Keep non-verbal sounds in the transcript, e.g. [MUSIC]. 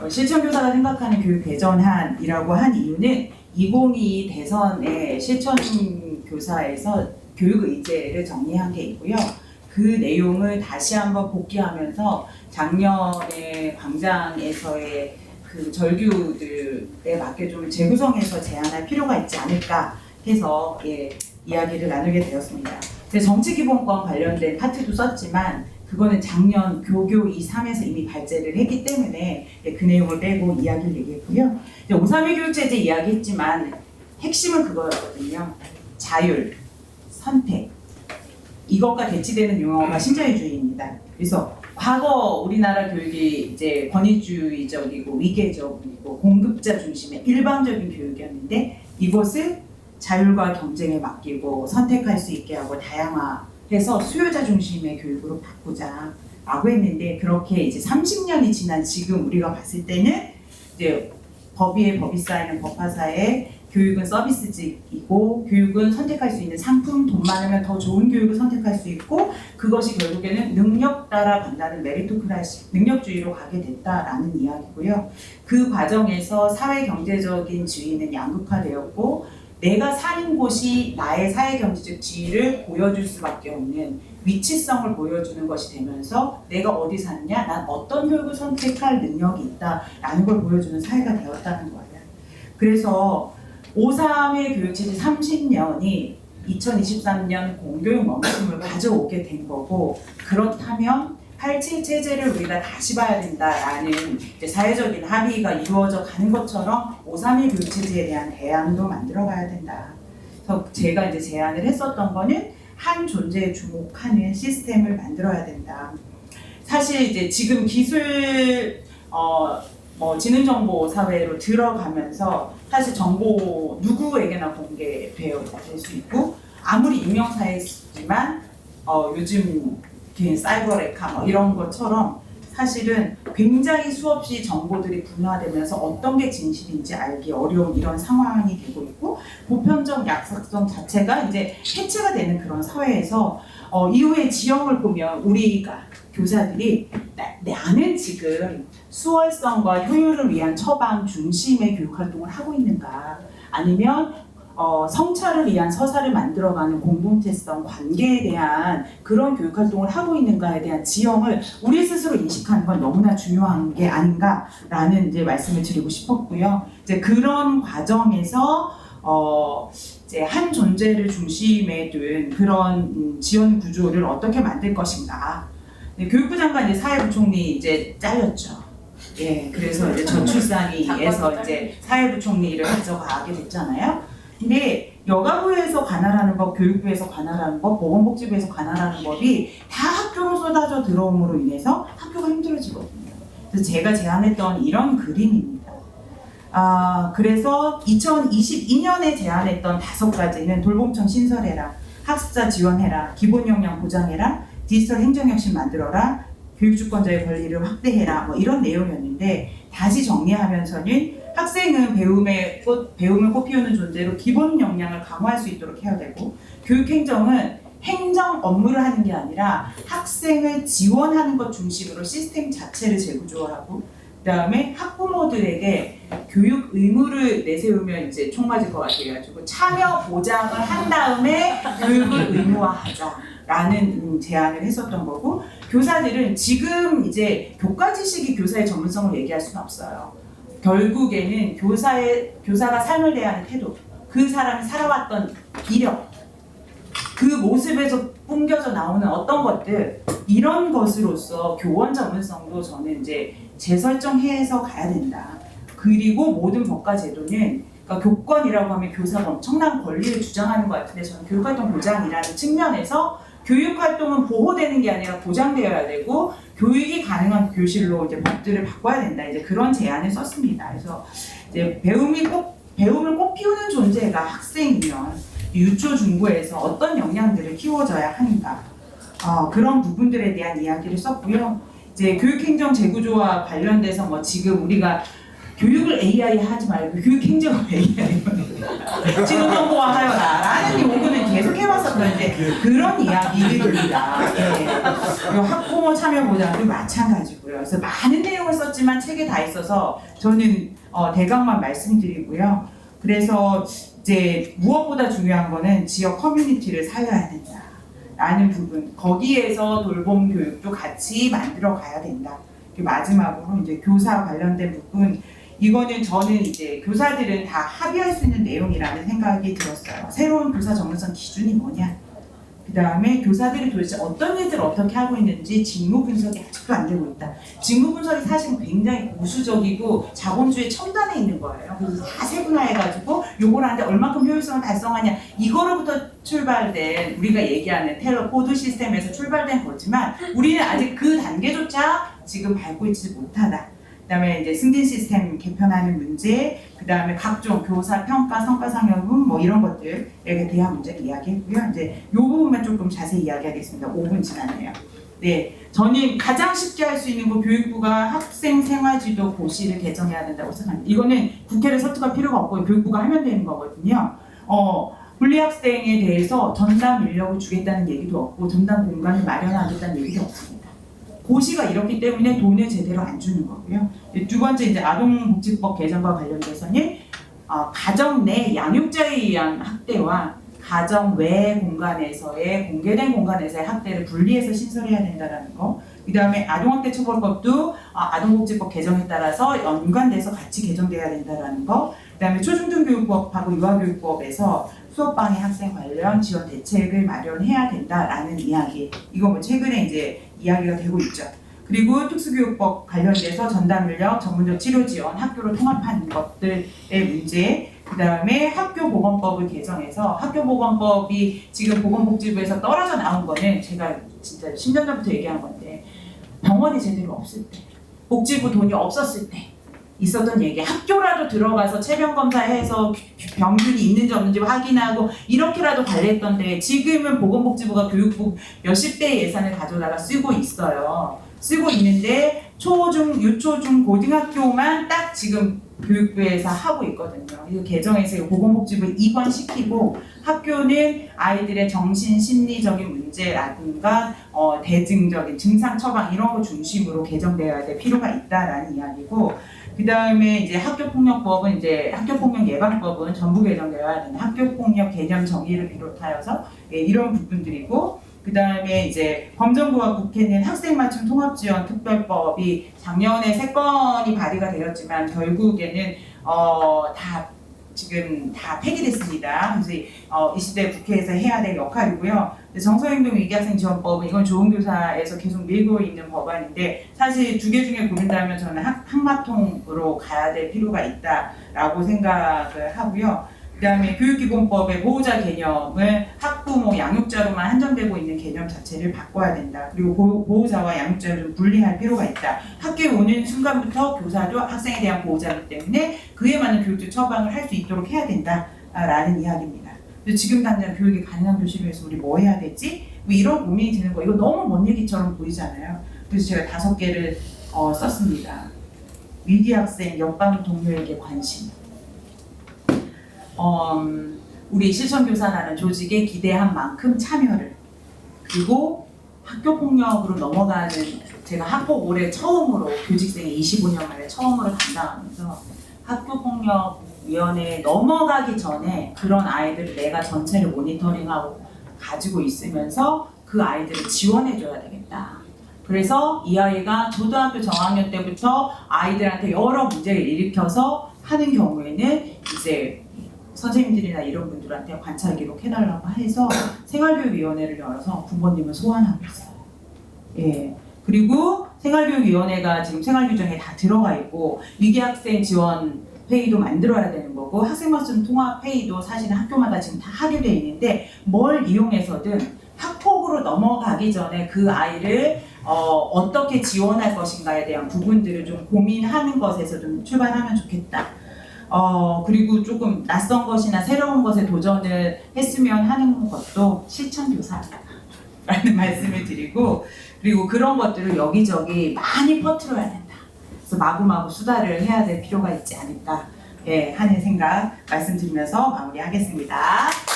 어, 실천교사가 생각하는 교육 개전안이라고 한 이유는 2022 대선의 실천교사에서 교육 의제를 정리한 게 있고요. 그 내용을 다시 한번 복귀하면서 작년에 광장에서의 그 절규들에 맞게 좀 재구성해서 제안할 필요가 있지 않을까 해서 예, 이야기를 나누게 되었습니다. 근데 정치기본권 관련된 파트도 썼지만 그거는 작년 교교 2, 3에서 이미 발제를 했기 때문에 예, 그 내용을 빼고 이야기를 얘기했고요. 이제 5, 3일 교육체제 이야기했지만 핵심은 그거였거든요. 자율, 선택. 이것과 대치되는 용어가 신자유주의입니다. 그래서 과거 우리나라 교육이 이제 권위주의적이고 위계적이고 공급자 중심의 일방적인 교육이었는데 이것을 자율과 경쟁에 맡기고 선택할 수 있게 하고 다양화 해서 수요자 중심의 교육으로 바꾸자 라고 했는데 그렇게 이제 30년이 지난 지금 우리가 봤을 때는 이제 법위에 법이 쌓이는 법화사에 교육은 서비스직이고 교육은 선택할 수 있는 상품 돈 많으면 더 좋은 교육을 선택할 수 있고 그것이 결국에는 능력 따라 간다는 메리토크라시 능력주의로 가게 됐다라는 이야기고요. 그 과정에서 사회 경제적인 지위는 양극화되었고 내가 사는 곳이 나의 사회 경제적 지위를 보여줄 수밖에 없는 위치성을 보여주는 것이 되면서 내가 어디 사느냐, 난 어떤 교육을 선택할 능력이 있다라는 걸 보여주는 사회가 되었다는 거예요. 그래서 5.3의 교육체제 30년이 2023년 공교육 멈춤을 가져오게 된 거고 그렇다면 87 체제를 우리가 다시 봐야 된다라는 사회적인 합의가 이루어져 가는 것처럼 5.31 교육 체제에 대한 대안도 만들어 가야 된다. 그래서 제가 이제 제안을 했었던 거는 한 존재에 주목하는 시스템을 만들어야 된다. 사실 이제 지금 기술 어, 뭐 지능정보 사회로 들어가면서 사실 정보 누구에게나 공개되어 될수 있고 아무리 익명사회지만 어, 요즘 이렇게 사이버 레카 뭐 이런 것처럼 사실은 굉장히 수없이 정보들이 분화되면서 어떤 게 진실인지 알기 어려운 이런 상황이 되고 있고 보편적 약삭성 자체가 이제 해체가 되는 그런 사회에서 어, 이후에 지형을 보면 우리가 교사들이 나, 나는 지금 수월성과 효율을 위한 처방 중심의 교육 활동을 하고 있는가? 아니면 어, 성찰을 위한 서사를 만들어가는 공동체성 관계에 대한 그런 교육 활동을 하고 있는가에 대한 지형을 우리 스스로 인식하는 건 너무나 중요한 게 아닌가라는 이제 말씀을 드리고 싶었고요. 이제 그런 과정에서 어, 이제 한 존재를 중심에 둔 그런 음, 지원 구조를 어떻게 만들 것인가. 네, 교육부 장관 이제 사회부 총리 이제 잘렸죠. 예, 그래서 이제 저출산위에서 이제 사회부 총리를 가져가게 됐잖아요. 근데 여가부에서 관할하는 법, 교육부에서 관할하는 법, 보건복지부에서 관할하는 법이 다 학교로 쏟아져 들어옴으로 인해서 학교가 힘들어지거든요. 그래서 제가 제안했던 이런 그림입니다. 아, 그래서 2022년에 제안했던 다섯 가지는 돌봄청 신설해라, 학습자 지원해라, 기본 역량 보장해라, 디지털 행정혁신 만들어라, 교육주권자의 권리를 확대해라, 뭐 이런 내용이었는데 다시 정리하면서는 학생은 배움의 꽃, 배움을 꽃피우는 존재로 기본 역량을 강화할 수 있도록 해야 되고 교육행정은 행정 업무를 하는 게 아니라 학생을 지원하는 것 중심으로 시스템 자체를 재구조하고 그다음에 학부모들에게 교육 의무를 내세우면 이제 총 맞을 것 같아요. 가지고 참여 보장을 한 다음에 교육을 의무화하자라는 음, 제안을 했었던 거고 교사들은 지금 이제 교과 지식이 교사의 전문성을 얘기할 수는 없어요. 결국에는 교사의 교사가 삶을 대하는 태도, 그 사람이 살아왔던 이력, 그 모습에서 뿜겨져 나오는 어떤 것들 이런 것으로서 교원 전문성도 저는 이제 재설정해서 가야 된다. 그리고 모든 법과 제도는 그러니까 교권이라고 하면 교사가 엄청난 권리를 주장하는 것 같은데 저는 교육활동 보장이라는 측면에서 교육 활동은 보호되는 게 아니라 보장되어야 되고 교육이 가능한 교실로 이제 법들을 바꿔야 된다. 이제 그런 제안을 썼습니다. 그래서 이제 배움이 꼭 배움을 꼭 피우는 존재가 학생이면 유초 중고에서 어떤 역량들을 키워줘야 하는가 어, 그런 부분들에 대한 이야기를 썼고요. 이제 교육행정 재구조와 관련돼서 뭐 지금 우리가 교육을 AI 하지 말고 교육행정을 AI [LAUGHS] 지금 정보화 하여라 라는 요구는 계속 해왔었던 이제 그런 이야기들입니다. 예. 그리고 학부모 참여 보장도 마찬가지고요. 그래서 많은 내용을 썼지만 책에 다 있어서 저는 어, 대강만 말씀드리고요. 그래서 이제 무엇보다 중요한 거는 지역 커뮤니티를 살려야 된다. 라는 부분 거기에서 돌봄 교육도 같이 만들어 가야 된다. 마지막으로 이제 교사 관련된 부분 이거는 저는 이제 교사들은 다 합의할 수 있는 내용이라는 생각이 들었어요. 새로운 교사 전문성 기준이 뭐냐? 그 다음에 교사들이 도대체 어떤 일들을 어떻게 하고 있는지 직무 분석이 아직도 안 되고 있다. 직무 분석이 사실 굉장히 보수적이고 자본주의 첨단에 있는 거예요. 그래서 다 세분화해가지고 요걸 하는데 얼마큼 효율성을 달성하냐 이거로부터 출발된 우리가 얘기하는 텔러 코드 시스템에서 출발된 거지만 우리는 아직 그 단계조차 지금 밟고 있지 못하다. 그다음에 이제 승진 시스템 개편하는 문제, 그다음에 각종 교사 평가, 성과 상여금 뭐 이런 것들에 대한 문제를 이야기했고요. 이제 요 부분만 조금 자세히 이야기하겠습니다. 5분 지났네요. 네, 저는 가장 쉽게 할 수 있는 거 교육부가 학생 생활지도 고시를 개정해야 된다고 생각합니다. 이거는 국회를 설득할 필요가 없고 교육부가 하면 되는 거거든요. 어, 분리학생에 대해서 전담 인력을 주겠다는 얘기도 없고 전담 공간을 마련하겠다는 얘기도 없습니다. 고시가 이렇기 때문에 돈을 제대로 안 주는 거고요. 두 번째 이제 아동복지법 개정과 관련돼서는 어, 가정 내 양육자에 의한 학대와 가정 외 공간에서의 공개된 공간에서의 학대를 분리해서 신설해야 된다라는 거. 그 다음에 아동학대 처벌법도 어, 아동복지법 개정에 따라서 연관돼서 같이 개정돼야 된다라는 거. 그 다음에 초중등교육법하고 유아교육법에서 수업방해 학생 관련 지원 대책을 마련해야 된다라는 이야기. 이거 뭐 최근에 이제 이야기가 되고 있죠. 그리고 특수교육법 관련돼서 전담인력, 전문적 치료 지원, 학교로 통합하는 것들의 문제, 그 다음에 학교보건법을 개정해서 학교보건법이 지금 보건복지부에서 떨어져 나온 거는 제가 진짜 10년 전부터 얘기한 건데 병원이 제대로 없을 때, 복지부 돈이 없었을 때 있었던 얘기. 학교라도 들어가서 체병 검사해서 병균이 있는지 없는지 확인하고 이렇게라도 관리했던데 지금은 보건복지부가 교육부 몇십 대 예산을 가져다가 쓰고 있어요. 쓰고 있는데 초중 유초중 고등학교만 딱 지금 교육부에서 하고 있거든요. 이거 개정해서 이거 보건복지부에 입원시키고 학교는 아이들의 정신 심리적인 문제라든가 어, 대증적인 증상 처방 이런 거 중심으로 개정되어야 될 필요가 있다라는 이야기고 그 다음에 이제 학교폭력법은 이제 학교폭력 예방법은 전부 개정되어야 되는 학교폭력 개념 정의를 비롯하여서 예, 이런 부분들이고 그 다음에 이제 범정부와 국회는 학생 맞춤 통합 지원 특별법이 작년에 세 건이 발의가 되었지만 결국에는 어 다 지금 다 폐기됐습니다. 그래서 이- 어, 이 시대 국회에서 해야 될 역할이고요. 정서행동 위기학생 지원법은 이건 좋은 교사에서 계속 밀고 있는 법안인데 사실 두 개 중에 고른다면 저는 학, 학마통으로 가야 될 필요가 있다라고 생각을 하고요. 그 다음에 교육기본법의 보호자 개념을 학부모 양육자로만 한정되고 있는 개념 자체를 바꿔야 된다. 그리고 보, 보호자와 양육자를 좀 분리할 필요가 있다. 학교에 오는 순간부터 교사도 학생에 대한 보호자이기 때문에 그에 맞는 교육적 처방을 할 수 있도록 해야 된다라는 이야기입니다. 지금 당장 교육이 가능한 교실을 위해서 우리 뭐 해야 되지? 뭐 이런 고민이 드는 거. 이거 너무 먼 얘기처럼 보이잖아요. 그래서 제가 다섯 개를 어, 썼습니다. 위기 학생 옆방 동료에게 관심. 음, 우리 실천교사라는 조직에 기대한 만큼 참여를 그리고 학교 폭력으로 넘어가는 제가 학폭 올해 처음으로 교직생에 25년 만에 처음으로 담당하면서 학교 폭력 위원회에 넘어가기 전에 그런 아이들을 내가 전체를 모니터링하고 가지고 있으면서 그 아이들을 지원해줘야 되겠다. 그래서 이 아이가 초등학교 저학년 때부터 아이들한테 여러 문제를 일으켜서 하는 경우에는 이제 선생님들이나 이런 분들한테 관찰 기록 해달라고 해서 생활교육위원회를 열어서 부모님을 소환하고 있어요. 예. 그리고 생활교육위원회가 지금 생활규정에 다 들어가 있고 위기학생 지원 회의도 만들어야 되는 거고 학생맞춤 통합 회의도 사실은 학교마다 지금 다 하게 돼 있는데 뭘 이용해서든 학폭으로 넘어가기 전에 그 아이를 어, 어떻게 지원할 것인가에 대한 부분들을 좀 고민하는 것에서 좀 출발하면 좋겠다. 어, 그리고 조금 낯선 것이나 새로운 것에 도전을 했으면 하는 것도 실천 교사라는 [LAUGHS] 말씀을 드리고, 그리고 그런 것들을 여기저기 많이 퍼뜨려야 된다. 그래서 마구마구 수다를 해야 될 필요가 있지 않을까, 예, 하는 생각 말씀드리면서 마무리하겠습니다.